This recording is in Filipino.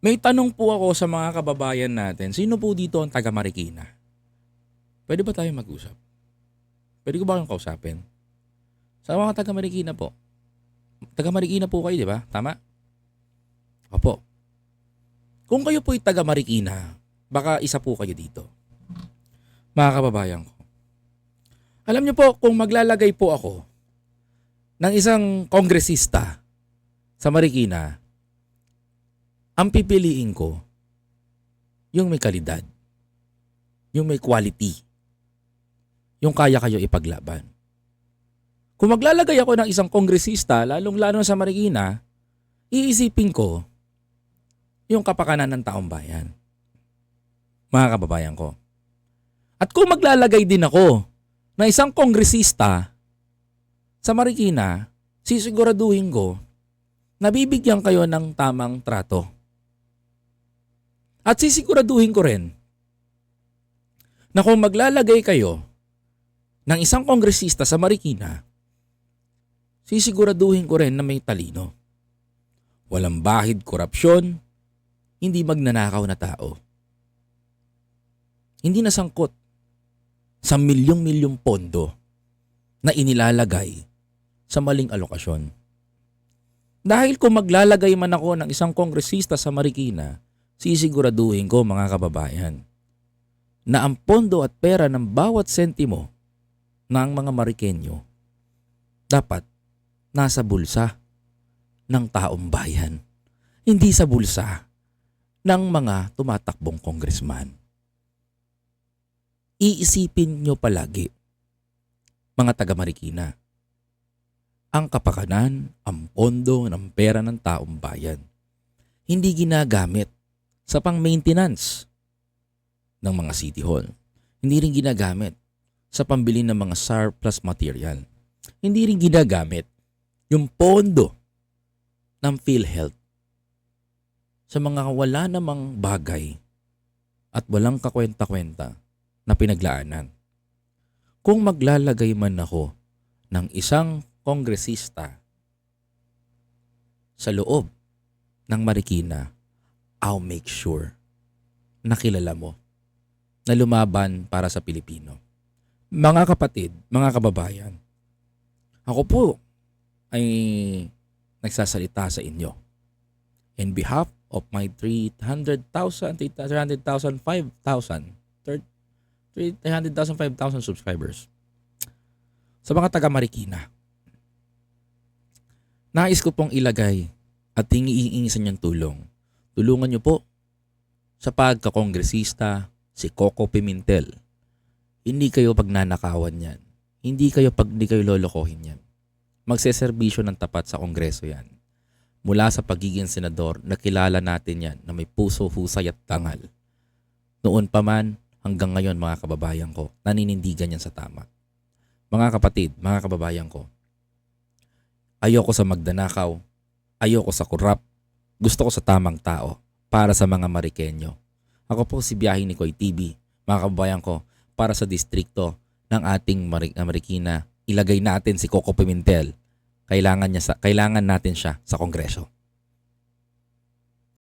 May tanong po ako sa mga kababayan natin. Sino po dito ang taga Marikina? Pwede ba tayo mag-usap? Pwede ko ba kayong kausapin? Sa mga taga Marikina po. Taga Marikina po kayo, di ba? Tama? Opo. Kung kayo po'y taga Marikina, baka isa po kayo dito. Mga kababayan ko. Alam niyo po, kung maglalagay po ako ng isang kongresista sa Marikina, ang pipiliin ko yung may kalidad, yung may quality, yung kaya kayo ipaglaban. Kung maglalagay ako ng isang kongresista, lalong-lalo sa Marikina, iisipin ko yung kapakanan ng taong bayan. Mga kababayan ko. At kung maglalagay din ako ng isang kongresista sa Marikina, sisiguraduhin ko na bibigyan kayo ng tamang trato. At sisiguraduhin ko rin na kung maglalagay kayo ng isang kongresista sa Marikina, sisiguraduhin ko rin na may talino. Walang bahid korupsyon, hindi magnanakaw na tao. Hindi nasangkot sa milyong-milyong pondo na inilalagay sa maling alokasyon. Dahil kung maglalagay man ako ng isang kongresista sa Marikina, sisiguraduhin ko mga kababayan na ang pondo at pera ng bawat sentimo ng mga Marikenyo dapat nasa bulsa ng taong bayan, hindi sa bulsa ng mga tumatakbong kongresman. Iisipin nyo palagi, mga taga Marikina, ang kapakanan, ang pondo ng pera ng taong bayan. Hindi ginagamit sa pang-maintenance ng mga city hall. Hindi rin ginagamit sa pambili ng mga surplus material. Hindi rin ginagamit yung pondo ng PhilHealth sa mga wala namang bagay at walang kakwenta-kwenta na pinaglaanan. Kung maglalagay man ako ng isang kongresista sa loob ng Marikina, I'll make sure na kilala mo na lumaban para sa Pilipino. Mga kapatid, mga kababayan, ako po ay nagsasalita sa inyo. In behalf of my 300,000, 300,000, 5,000, 300,000, 5,000 subscribers. Sa mga taga Marikina, nais ko pong ilagay at hingiingi sa inyong tulong. Tulungan niyo po sa pagkakongresista si Coco Pimentel. Hindi kayo pagnanakawan yan. Hindi kayo pag hindi kayo lolokohin yan. Magseserbisyo ng tapat sa kongreso yan. Mula sa pagiging senador, nakilala natin yan na may puso, husay at tangal. Noon pa man, hanggang ngayon mga kababayan ko, naninindigan yan sa tama. Mga kapatid, mga kababayan ko, ayoko sa magdanakaw, ayoko sa kurap, gusto ko sa tamang tao para sa mga Marikenyo. Ako po si Biyahe ni Koy TV, mga kababayan ko, para sa distrikto ng ating Mari- Marikina, ilagay natin si Coco Pimentel. Kailangan niya sa kailangan natin siya sa kongreso.